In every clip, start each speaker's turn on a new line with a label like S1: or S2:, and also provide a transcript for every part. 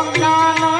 S1: ಕೊಂಡಾನೋ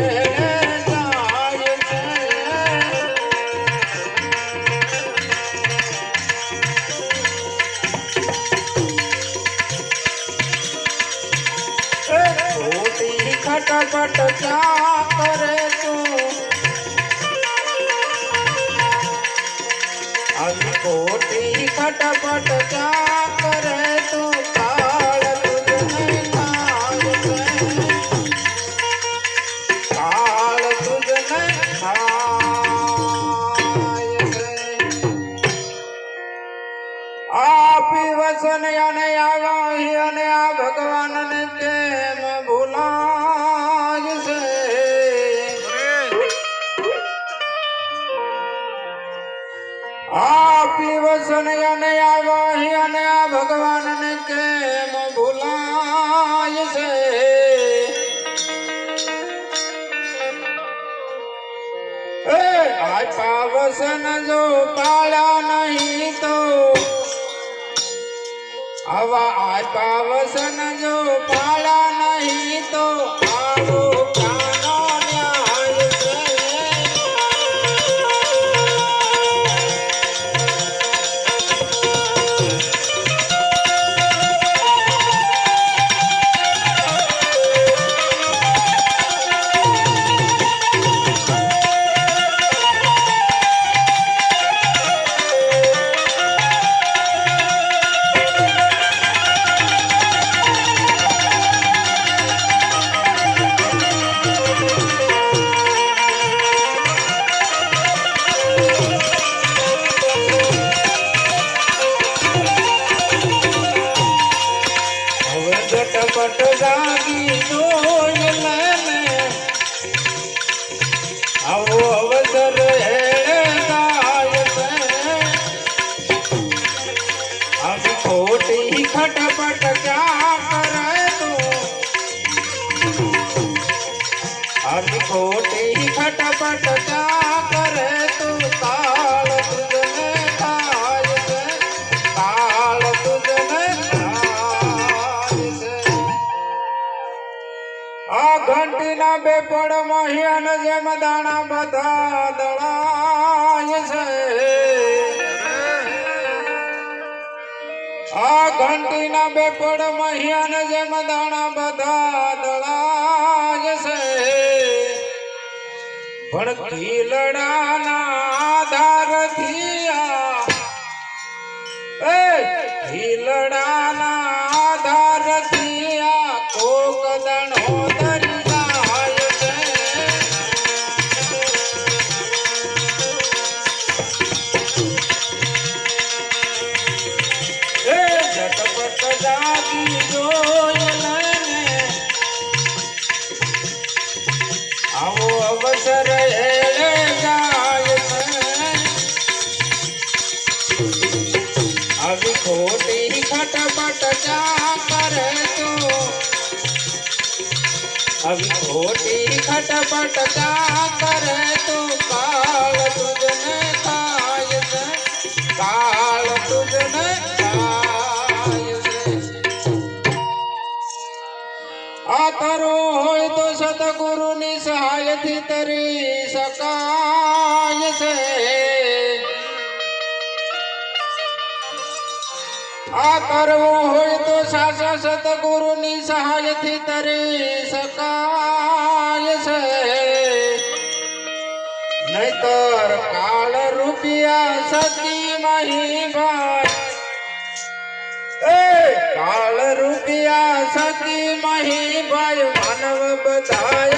S1: है એ આછા વસન જો પાળા નહીં તો. આવા આછા વસન જો પાળા બોપડ મોહિયન જેમ દાણા બધા દળાય છે. આ ઘંટી ના બેપડ મહિયાન જેમ દાણા બધા દળાય છે. પણ ખીલડાના ધાર થિયા. એ ખીલડાના ખોટી ખટપટ જા કરે તો કાળ તુજને ખાય છે કાળ તુજને ખાય છે આ તારો હોય તો સદગુરુની સહાયથી તરી આ કરવું હોય તો સાચા સદગુરુની સહાયથી તરી શકાય છે નહીતર કાળ રૂપિયા સતી મહી ભાઈ એ કાળ રૂપિયા સતી મહી ભાઈ માનવ બધાય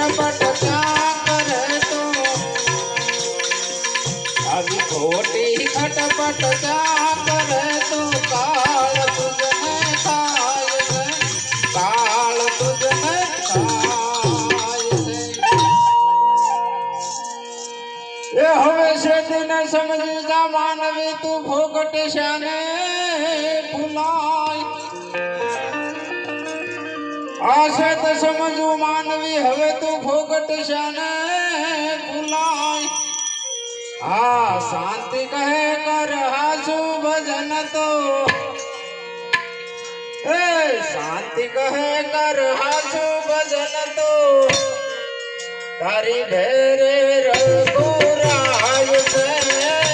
S1: ખોટી ખટપટ ક્યાં કરે તો આવી ખોટી ખટપટ ક્યાં કરે તો કાળ તુજને છે કાળ તુજને છે એ હવે છે તેને સમજી માનવી તું ફોકટ શાને ફૂલાય છે તો સમજવું માનવી, હવે તું ફોગટ શાને ભૂલાય. હા, શાંતિ કહે કર, હાસુ ભજન તો. એ, શાંતિ કહે કર, હાસુ ભજન તો. તારી ભેરે રઘુરાય છે.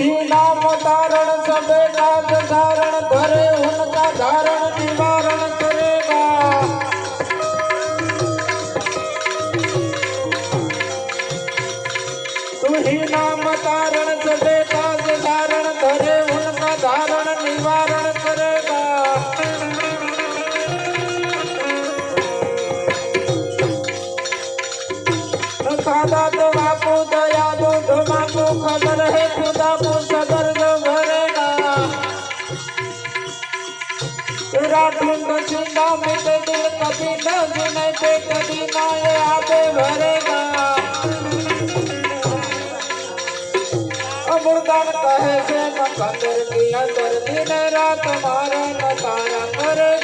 S1: નહીં નામ તારણ સબે કાજ ધારણ ધરે ઉનકા ધારણ बिना जुनत कभी ना याद भरेगा अमृतन कहे से न कंदर की अंदर दिन रात मारे न तारा करे